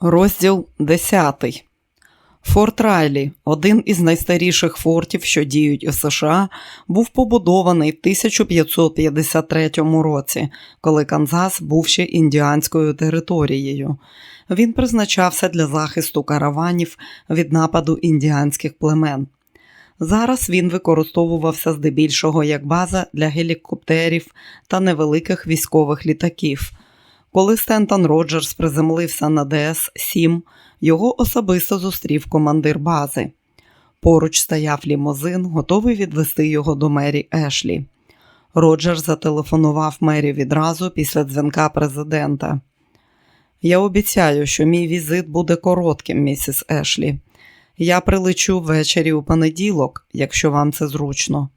Розділ 10. Форт Райлі, один із найстаріших фортів, що діють у США, був побудований в 1553 році, коли Канзас був ще індіанською територією. Він призначався для захисту караванів від нападу індіанських племен. Зараз він використовувався здебільшого як база для гелікоптерів та невеликих військових літаків. Коли Стентон Роджерс приземлився на ДС-7, його особисто зустрів командир бази. Поруч стояв лімузин, готовий відвести його до Мері Ешлі. Роджерс зателефонував Мері відразу після дзвінка президента. Я обіцяю, що мій візит буде коротким, місіс Ешлі. Я прилечу ввечері у понеділок, якщо вам це зручно.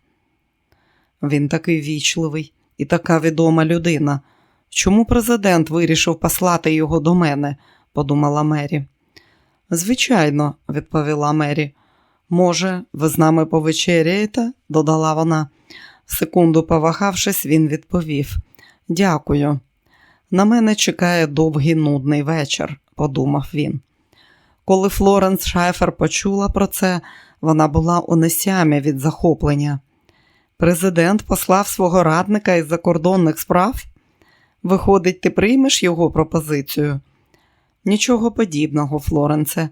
Він такий вічливий і така відома людина. Чому президент вирішив послати його до мене? подумала Мері. Звичайно, відповіла Мері. Може, ви з нами повечеряєте? додала вона. Секунду повагавшись, він відповів Дякую. На мене чекає довгий нудний вечір, подумав він. Коли Флоренс Шайфер почула про це, вона була у несямі від захоплення. Президент послав свого радника із закордонних справ. Виходить, ти приймеш його пропозицію? Нічого подібного, Флоренце.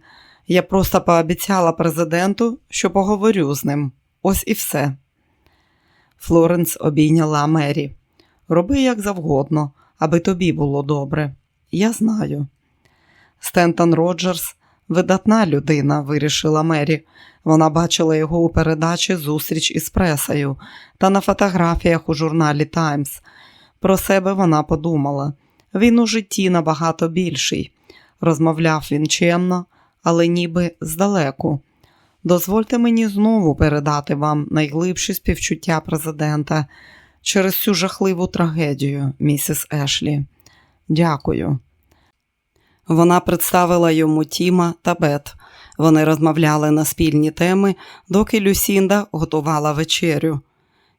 Я просто пообіцяла президенту, що поговорю з ним. Ось і все. Флоренс обійняла Мері. Роби як завгодно, аби тобі було добре. Я знаю. Стентон Роджерс видатна людина, вирішила Мері. Вона бачила його у передачі Зустріч із пресою та на фотографіях у журналі Таймс. Про себе вона подумала. Він у житті набагато більший. Розмовляв він чемно, але ніби здалеку. Дозвольте мені знову передати вам найглибші співчуття президента через цю жахливу трагедію, місіс Ешлі. Дякую. Вона представила йому Тіма та Бет. Вони розмовляли на спільні теми, доки Люсінда готувала вечерю.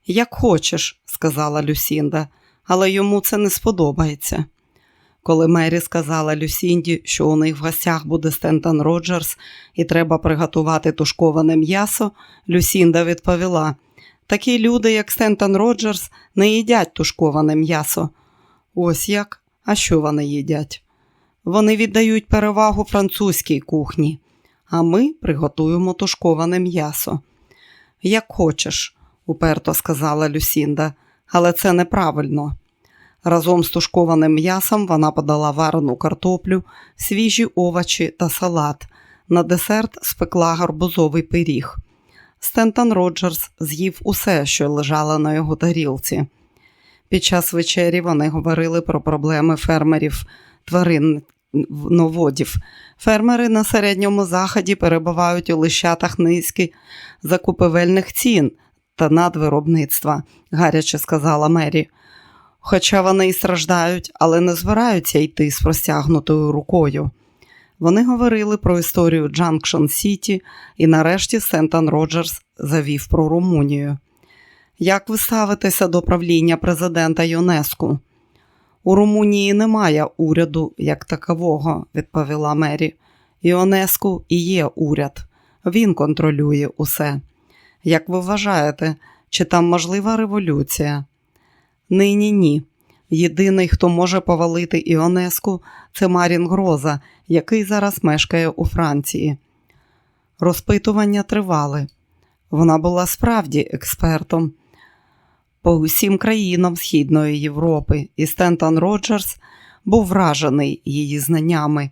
Як хочеш, сказала Люсінда, але йому це не сподобається. Коли Мері сказала Люсінді, що у них в гостях буде Стентон Роджерс і треба приготувати тушковане м'ясо, Люсінда відповіла: такі люди, як Стентон Роджерс, не їдять тушковане м'ясо. Ось як? А що вони їдять? Вони віддають перевагу французькій кухні, а ми приготуємо тушковане м'ясо. Як хочеш, уперто сказала Люсінда, але це неправильно. Разом з тушкованим м'ясом вона подала варену картоплю, свіжі овочі та салат. На десерт спекла гарбузовий пиріг. Стентон Роджерс з'їв усе, що лежало на його тарілці. Під час вечері вони говорили про проблеми фермерів тварин новодів. Фермери на середньому заході перебувають у лищатах низки закупівельних цін та надвиробництва, гаряче сказала Мері. Хоча вони і страждають, але не збираються йти з простягнутою рукою. Вони говорили про історію Джанкшн Сіті і нарешті Сентон Роджерс завів про Румунію. Як ви ставитеся до правління президента ЮНЕСКО? У Румунії немає уряду як такового, відповіла Мері. ЮНЕСКО і є уряд. Він контролює усе. Як ви вважаєте, чи там можлива революція? Нині ні. Єдиний, хто може повалити Іонеску, це Марін Гроза, який зараз мешкає у Франції. Розпитування тривали. Вона була справді експертом по усім країнам Східної Європи, і Стентон Роджерс був вражений її знаннями.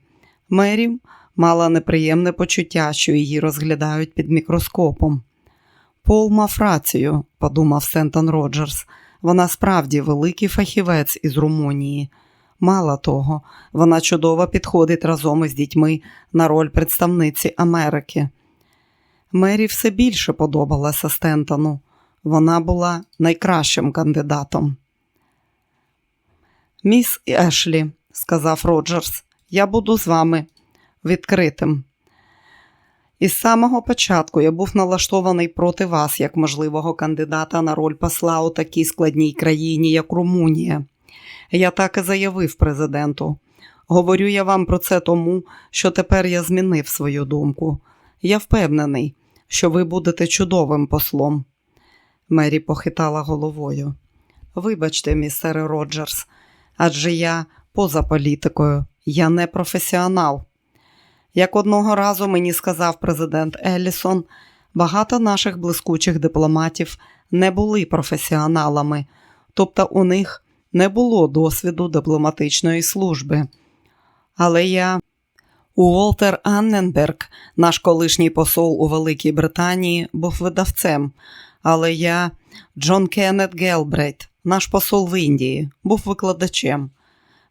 Мері мала неприємне почуття, що її розглядають під мікроскопом. Пол мав рацію, подумав Стентон Роджерс. Вона справді великий фахівець із Румунії. Мало того, вона чудово підходить разом із дітьми на роль представниці Америки. Мері все більше подобалася Стентону. Вона була найкращим кандидатом. Міс Ешлі, сказав Роджерс, я буду з вами відкритим. Із самого початку я був налаштований проти вас як можливого кандидата на роль посла у такій складній країні, як Румунія. Я так і заявив президенту. Говорю я вам про це тому, що тепер я змінив свою думку. Я впевнений, що ви будете чудовим послом. Мері похитала головою. Вибачте, містере Роджерс, адже я поза політикою, я не професіонал. Як одного разу мені сказав президент Еллісон, багато наших блискучих дипломатів не були професіоналами, тобто у них не було досвіду дипломатичної служби. Але я Уолтер Анненберг, наш колишній посол у Великій Британії, був видавцем, але я Джон Кеннет Гелбрейт, наш посол в Індії, був викладачем.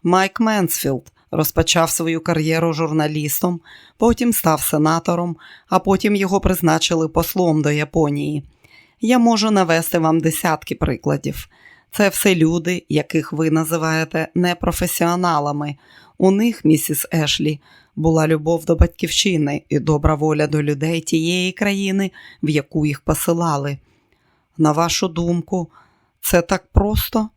Майк Менсфілд розпочав свою кар'єру журналістом, потім став сенатором, а потім його призначили послом до Японії. Я можу навести вам десятки прикладів. Це все люди, яких ви називаєте непрофесіоналами. У них, місіс Ешлі, була любов до батьківщини і добра воля до людей тієї країни, в яку їх посилали. На вашу думку, це так просто?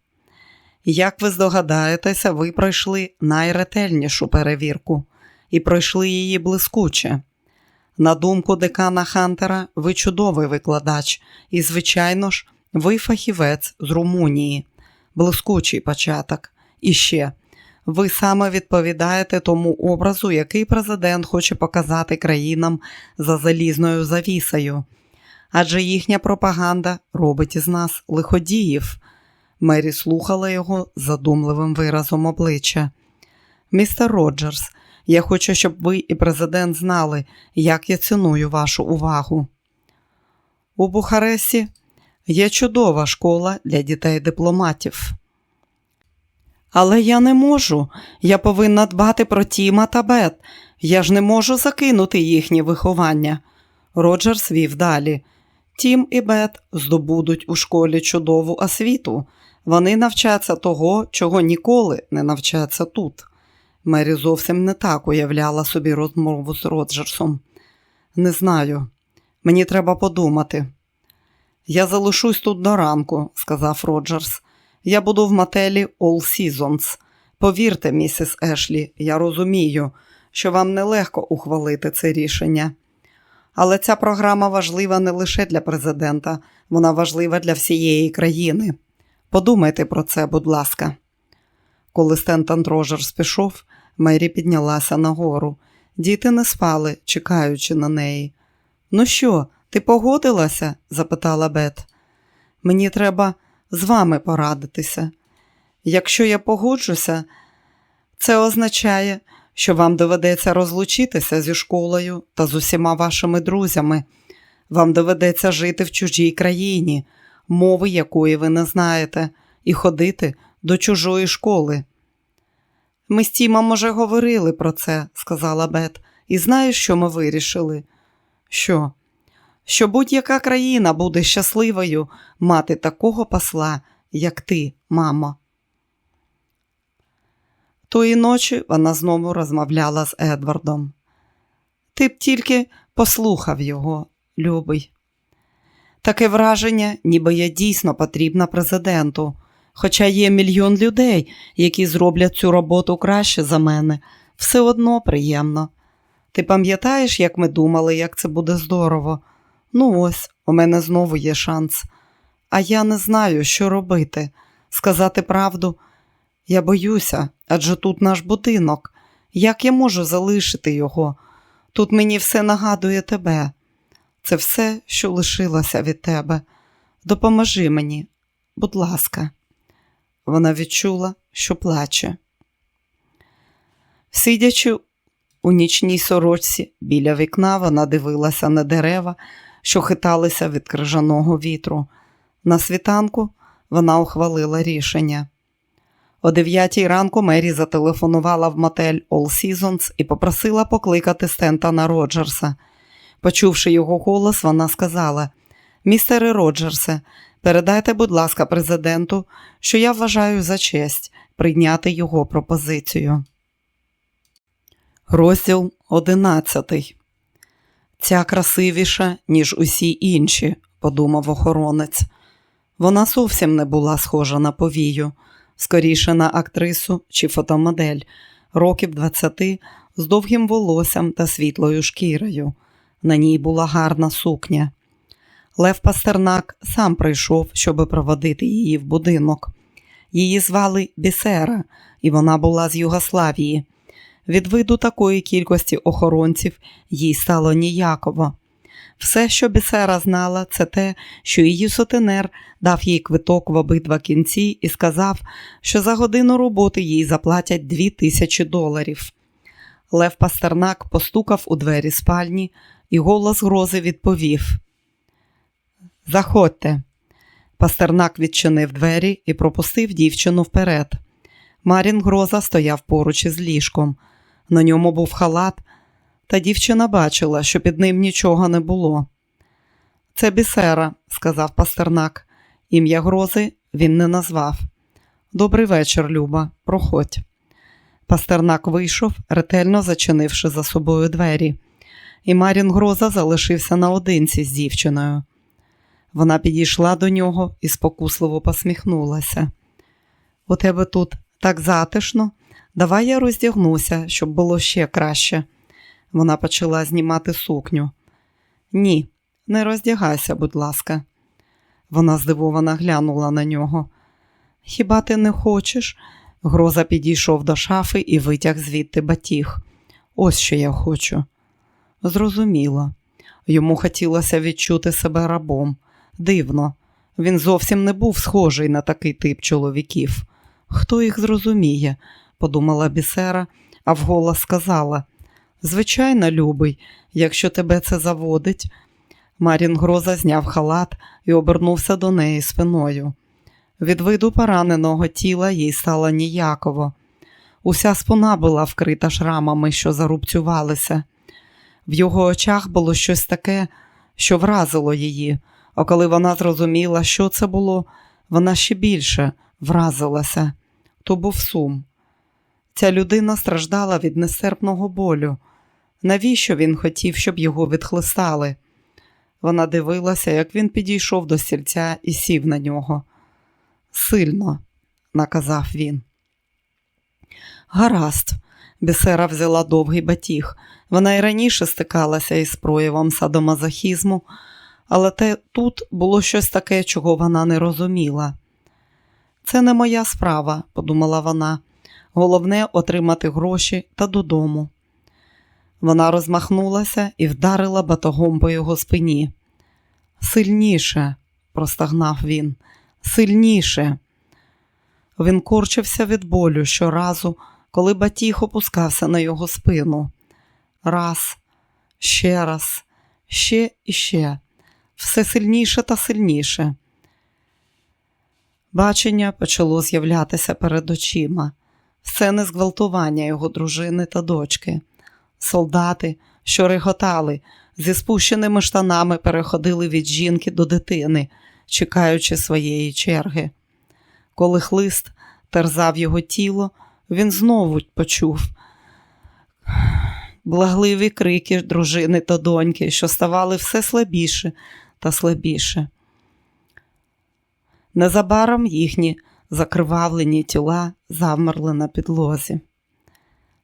Як ви здогадаєтеся, ви пройшли найретельнішу перевірку і пройшли її блискуче. На думку декана Хантера, ви чудовий викладач, і, звичайно ж, ви фахівець з Румунії, блискучий початок. І ще, ви саме відповідаєте тому образу, який президент хоче показати країнам за залізною завісою. Адже їхня пропаганда робить із нас лиходіїв. Мері слухала його задумливим виразом обличчя. Містер Роджерс, я хочу, щоб ви і президент знали, як я ціную вашу увагу. У Бухаресті є чудова школа для дітей-дипломатів. Але я не можу. Я повинна дбати про Тіма та Бет. Я ж не можу закинути їхнє виховання. Роджерс вів далі. Тім і Бет здобудуть у школі чудову освіту. Вони навчаться того, чого ніколи не навчаться тут. Мері зовсім не так уявляла собі розмову з Роджерсом. Не знаю, мені треба подумати. Я залишусь тут до ранку, сказав Роджерс. Я буду в мотелі All Seasons. Повірте, місіс Ешлі, я розумію, що вам нелегко ухвалити це рішення. Але ця програма важлива не лише для президента, вона важлива для всієї країни. Подумайте про це, будь ласка. Коли Стентон Роджерс пішов, Мері піднялася нагору. Діти не спали, чекаючи на неї. Ну що, ти погодилася? запитала Бет. Мені треба з вами порадитися. Якщо я погоджуся, це означає, що вам доведеться розлучитися зі школою та з усіма вашими друзями. Вам доведеться жити в чужій країні, мови якої ви не знаєте, і ходити до чужої школи. Ми з Тімом уже говорили про це, сказала Бет, і знаєш, що ми вирішили? Що? Що будь-яка країна буде щасливою мати такого посла, як ти, мамо. Тої ночі вона знову розмовляла з Едвардом. Ти б тільки послухав його, любий. Таке враження, ніби я дійсно потрібна президенту, хоча є мільйон людей, які зроблять цю роботу краще за мене, все одно приємно. Ти пам'ятаєш, як ми думали, як це буде здорово? Ну ось, у мене знову є шанс. А я не знаю, що робити. Сказати правду, я боюся, адже тут наш будинок. Як я можу залишити його? Тут мені все нагадує тебе. Це все, що лишилося від тебе. Допоможи мені, будь ласка. Вона відчула, що плаче. Сидячи у нічній сорочці біля вікна, вона дивилася на дерева, що хиталися від крижаного вітру. На світанку вона ухвалила рішення. О дев'ятій ранку Мері зателефонувала в мотель All Seasons і попросила покликати Стентона Роджерса. Почувши його голос, вона сказала: Містере Роджерсе, передайте, будь ласка, президенту, що я вважаю за честь прийняти його пропозицію. Розділ одинадцятий. Ця красивіша, ніж усі інші, подумав охоронець. Вона зовсім не була схожа на повію, скоріше на актрису чи фотомодель. років двадцяти, з довгим волоссям та світлою шкірою. На ній була гарна сукня. Лев Пастернак сам прийшов, щоби проводити її в будинок. Її звали Бісера, і вона була з Югославії. Від виду такої кількості охоронців їй стало ніяково. Все, що Бісера знала, це те, що її сотенер дав їй квиток в обидва кінці і сказав, що за годину роботи їй заплатять дві тисячі доларів. Лев Пастернак постукав у двері спальні, і голос грози відповів: Заходьте. Пастернак відчинив двері і пропустив дівчину вперед. Марін Гроза стояв поруч із ліжком. На ньому був халат, та дівчина бачила, що під ним нічого не було. Це бісера, сказав Пастернак. Ім'я грози він не назвав. Добрий вечір, Люба, проходь. Пастернак вийшов, ретельно зачинивши за собою двері, і Марін Гроза залишився наодинці з дівчиною. Вона підійшла до нього і спокусливо посміхнулася. У тебе тут так затишно, давай я роздягнуся, щоб було ще краще. Вона почала знімати сукню. Ні, не роздягайся, будь ласка. Вона здивовано глянула на нього. Хіба ти не хочеш? Гроза підійшов до шафи і витяг звідти батіг. Ось що я хочу. Зрозуміло. Йому хотілося відчути себе рабом. Дивно, він зовсім не був схожий на такий тип чоловіків. Хто їх зрозуміє, подумала бісера, а вголос сказала. Звичайно, любий, якщо тебе це заводить. Марін Гроза зняв халат і обернувся до неї спиною. Від виду пораненого тіла їй стало ніяково. Уся спина була вкрита шрамами, що зарубцювалися. В його очах було щось таке, що вразило її, а коли вона зрозуміла, що це було, вона ще більше вразилася. То був сум. Ця людина страждала від нестерпного болю. Навіщо він хотів, щоб його відхлистали? Вона дивилася, як він підійшов до стільця і сів на нього. Сильно, наказав він. Гаразд, бісера взяла довгий батіг. Вона й раніше стикалася із проявом садомазохізму, але те тут було щось таке, чого вона не розуміла. Це не моя справа, подумала вона. Головне отримати гроші та додому. Вона розмахнулася і вдарила батогом по його спині. Сильніше, простагнав він, сильніше. Він корчився від болю щоразу, коли батіг опускався на його спину. Раз, ще раз, ще і ще, все сильніше та сильніше. Бачення почало з'являтися перед очима, сцени зґвалтування його дружини та дочки. Солдати, що реготали, зі спущеними штанами переходили від жінки до дитини, чекаючи своєї черги. Коли хлист терзав його тіло, він знову почув благливі крики дружини та доньки, що ставали все слабіше та слабіше. Незабаром їхні закривавлені тіла завмерли на підлозі.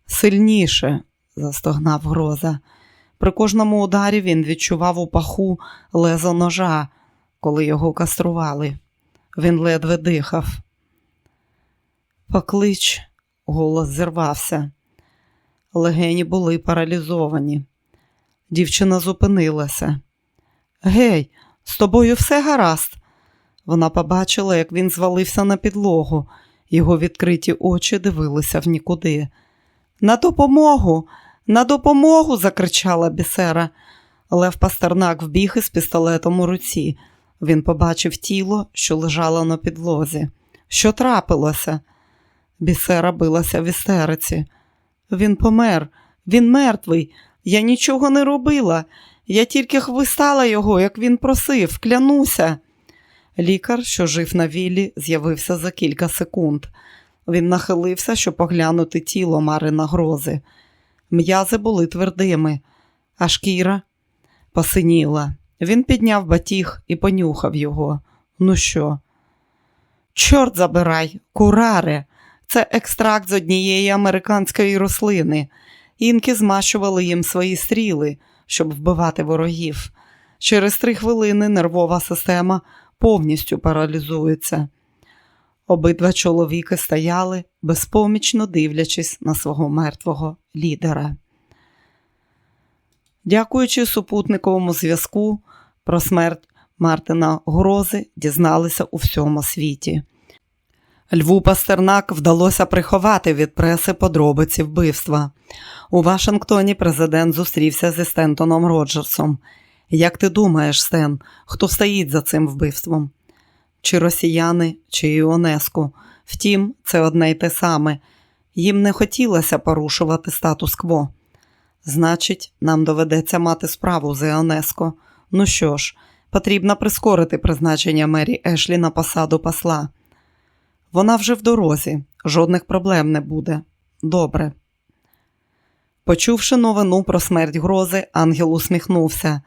Сильніше, застогнав гроза. При кожному ударі він відчував у паху лезо ножа, коли його кастрували. Він ледве дихав. Поклич, голос зірвався. Легені були паралізовані. Дівчина зупинилася. Гей, з тобою все гаразд. Вона побачила, як він звалився на підлогу. Його відкриті очі дивилися в нікуди. На допомогу, на допомогу. закричала бісера. Лев Пастернак вбіг із пістолетом у руці. Він побачив тіло, що лежало на підлозі. Що трапилося? Бісера билася в істериці. Він помер, він мертвий. Я нічого не робила. Я тільки хвистала його, як він просив, клянуся. Лікар, що жив на віллі, з'явився за кілька секунд. Він нахилився, щоб поглянути тіло Марина грози. М'язи були твердими, а шкіра посиніла. Він підняв батіг і понюхав його. Ну що? Чорт забирай, кураре, Це екстракт з однієї американської рослини. Інки змащували їм свої стріли, щоб вбивати ворогів. Через три хвилини нервова система повністю паралізується. Обидва чоловіки стояли, безпомічно дивлячись на свого мертвого лідера. Дякуючи супутниковому зв'язку, про смерть Мартина Грози дізналися у всьому світі. Льву Пастернак вдалося приховати від преси подробиці вбивства. У Вашингтоні президент зустрівся зі Стентоном Роджерсом. Як ти думаєш, Стен, хто стоїть за цим вбивством? Чи росіяни, чи Іонеску? Втім, це одне й те саме. Їм не хотілося порушувати статус-кво. Значить, нам доведеться мати справу з Іонеско. Ну що ж, потрібно прискорити призначення Мері Ешлі на посаду посла. Вона вже в дорозі, жодних проблем не буде. Добре. Почувши новину про смерть грози, ангел усміхнувся.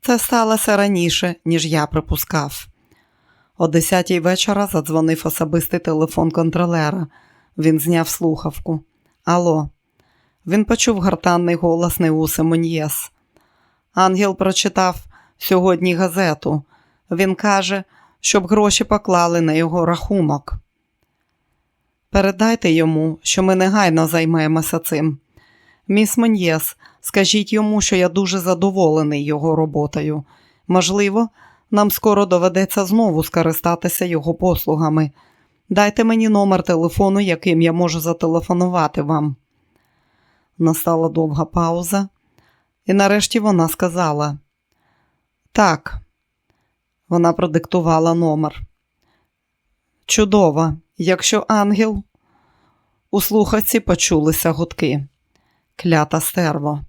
Це сталося раніше, ніж я припускав. О десятій вечора задзвонив особистий телефон контролера. Він зняв слухавку. Алло. Він почув гортанний голос Неуси Моньєс. Ангел прочитав сьогодні газету. Він каже, щоб гроші поклали на його рахунок. Передайте йому, що ми негайно займаємося цим. Міс Моньєс, скажіть йому, що я дуже задоволений його роботою. Можливо, нам скоро доведеться знову скористатися його послугами. Дайте мені номер телефону, яким я можу зателефонувати вам. Настала довга пауза, і нарешті вона сказала: Так, вона продиктувала номер. Чудово, якщо ангел. У слухавці почулися гудки. Клята стерво.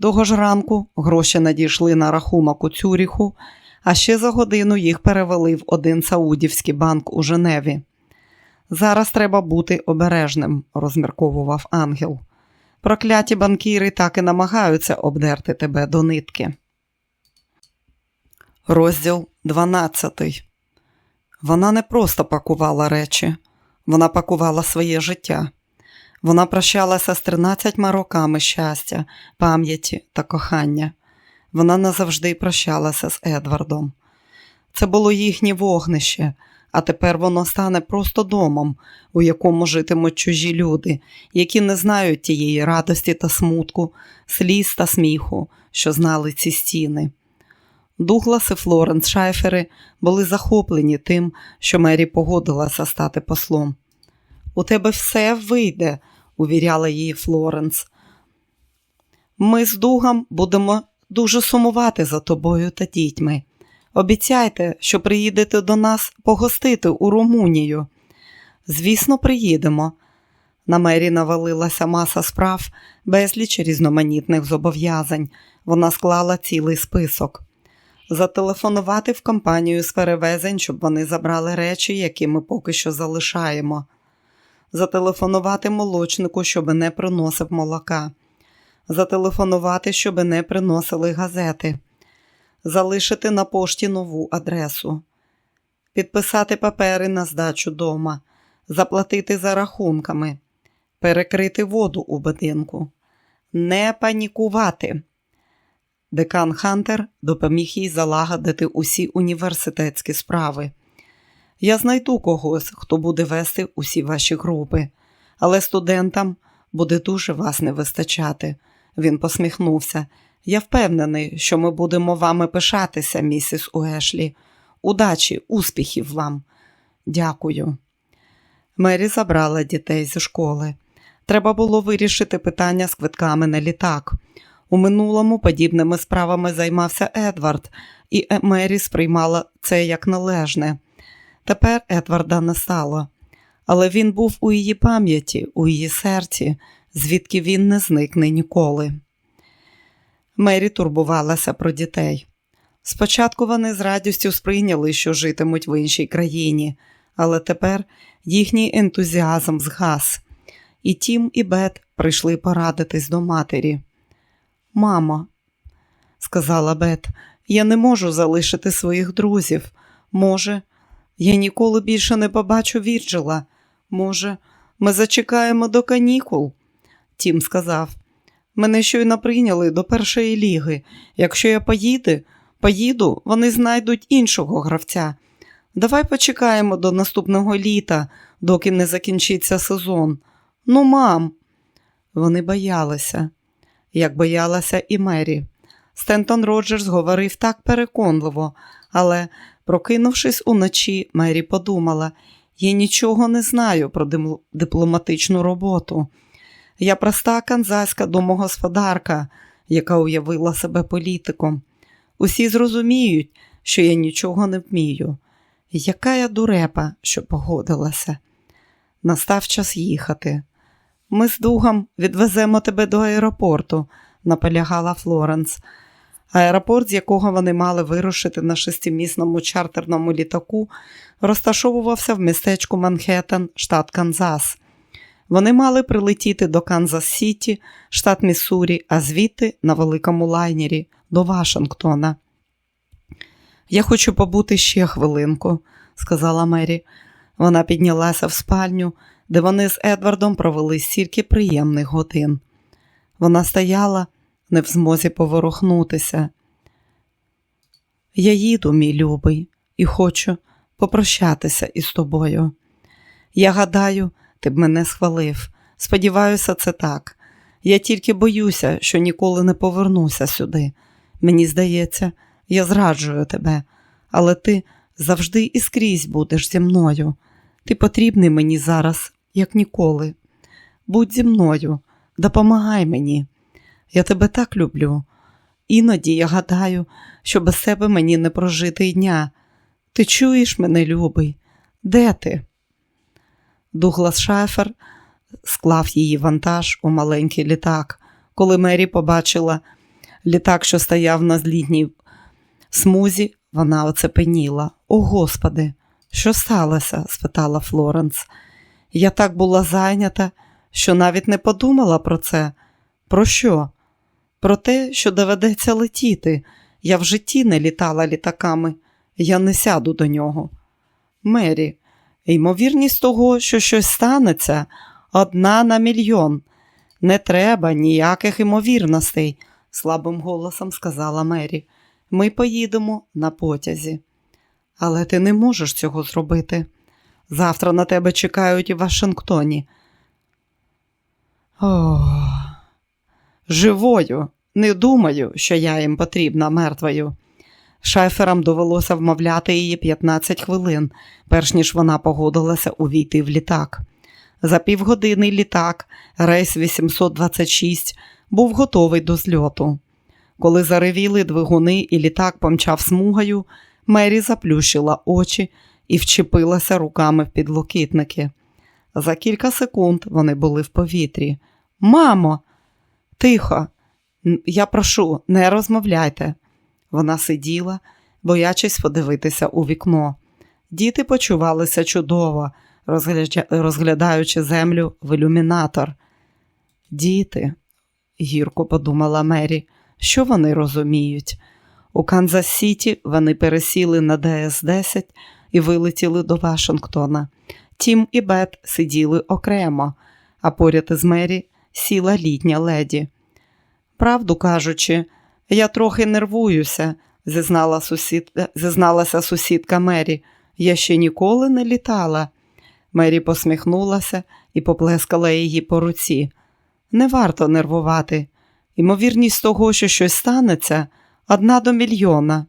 Того ж ранку гроші надійшли на рахунок у Цюріху, а ще за годину їх перевели в один Саудівський банк у Женеві. Зараз треба бути обережним, розмірковував ангел. Прокляті банкіри так і намагаються обдерти тебе до нитки. Розділ 12 Вона не просто пакувала речі, вона пакувала своє життя. Вона прощалася з 13 роками щастя, пам'яті та кохання. Вона назавжди прощалася з Едвардом. Це було їхнє вогнище, а тепер воно стане просто домом, у якому житимуть чужі люди, які не знають тієї радості та смутку, сліз та сміху, що знали ці стіни. Дуглас і Флоренс Шайфери були захоплені тим, що Мері погодилася стати послом. У тебе все вийде, увіряла її Флоренс. Ми з Дугом будемо дуже сумувати за тобою та дітьми. Обіцяйте, що приїдете до нас погостити у Румунію. Звісно, приїдемо. На мері навалилася маса справ, безліч різноманітних зобов'язань. Вона склала цілий список. Зателефонувати в компанію з перевезень, щоб вони забрали речі, які ми поки що залишаємо. Зателефонувати молочнику, щоб не приносив молока. Зателефонувати, щоб не приносили газети залишити на пошті нову адресу, підписати папери на здачу дома, заплатити за рахунками, перекрити воду у будинку, не панікувати. Декан Хантер допоміг їй залагодити усі університетські справи. Я знайду когось, хто буде вести усі ваші групи, але студентам буде дуже вас не вистачати. Він посміхнувся. Я впевнений, що ми будемо вами пишатися, місіс Уешлі. Удачі, успіхів вам. Дякую. Мері забрала дітей зі школи. Треба було вирішити питання з квитками на літак. У минулому подібними справами займався Едвард, і Мері сприймала це як належне. Тепер Едварда не стало, але він був у її пам'яті, у її серці, звідки він не зникне ніколи. Мері турбувалася про дітей. Спочатку вони з радістю сприйняли, що житимуть в іншій країні, але тепер їхній ентузіазм згас. І Тім, і Бет прийшли порадитись до матері. Мамо, сказала Бет, я не можу залишити своїх друзів. Може, я ніколи більше не побачу Вірджила. Може, Ми зачекаємо до канікул, Тім сказав. Мене щойно прийняли до першої ліги. Якщо я поїду, поїду, вони знайдуть іншого гравця. Давай почекаємо до наступного літа, доки не закінчиться сезон. Ну, мам. Вони боялися, як боялася і Мері. Стентон Роджерс говорив так переконливо, але, прокинувшись уночі, Мері подумала: я нічого не знаю про дипломатичну роботу. Я проста канзаська домогосподарка, яка уявила себе політиком. Усі зрозуміють, що я нічого не вмію. Яка я дурепа, що погодилася. Настав час їхати. Ми з Дугом відвеземо тебе до аеропорту, наполягала Флоренс. Аеропорт, з якого вони мали вирушити на шестимісному чартерному літаку, розташовувався в містечку Манхеттен, штат Канзас. Вони мали прилетіти до Канзас-Сіті, штат Міссурі, а звідти на великому лайнері до Вашингтона. Я хочу побути ще хвилинку, сказала Мері. Вона піднялася в спальню, де вони з Едвардом провели стільки приємних годин. Вона стояла, не в змозі поворухнутися. Я їду, мій любий, і хочу попрощатися із тобою. Я гадаю, ти б мене схвалив. Сподіваюся, це так. Я тільки боюся, що ніколи не повернуся сюди. Мені здається, я зраджую тебе, але ти завжди і скрізь будеш зі мною. Ти потрібний мені зараз, як ніколи. Будь зі мною, допомагай мені. Я тебе так люблю. Іноді я гадаю, що без себе мені не прожити й дня. Ти чуєш мене, любий? Де ти? Дуглас Шафер склав її вантаж у маленький літак. Коли Мері побачила літак, що стояв на злітній смузі, вона оцепеніла. О, Господи, що сталося? спитала Флоренс. Я так була зайнята, що навіть не подумала про це. Про що? Про те, що доведеться летіти. Я в житті не літала літаками, я не сяду до нього. Мері, ймовірність того, що щось станеться, одна на мільйон. Не треба ніяких ймовірностей, слабим голосом сказала Мері. Ми поїдемо на потязі. Але ти не можеш цього зробити. Завтра на тебе чекають у Вашингтоні. О, живою. Не думаю, що я їм потрібна мертвою. Шайферам довелося вмовляти її 15 хвилин, перш ніж вона погодилася увійти в літак. За півгодини літак, рейс 826, був готовий до зльоту. Коли заревіли двигуни і літак помчав смугою, Мері заплющила очі і вчепилася руками в підлокітники. За кілька секунд вони були в повітрі. Мамо, тихо, я прошу, не розмовляйте. Вона сиділа, боячись подивитися у вікно. Діти почувалися чудово, розглядаючи землю в ілюмінатор. Діти, гірко подумала Мері, що вони розуміють? У Канзас-Сіті вони пересіли на ДС-10 і вилетіли до Вашингтона. Тім і Бет сиділи окремо, а поряд із Мері сіла літня леді. Правду кажучи, я трохи нервуюся, зізнала сусід... зізналася сусідка Мері. Я ще ніколи не літала. Мері посміхнулася і поплескала її по руці. Не варто нервувати. Ймовірність того, що щось станеться, одна до мільйона.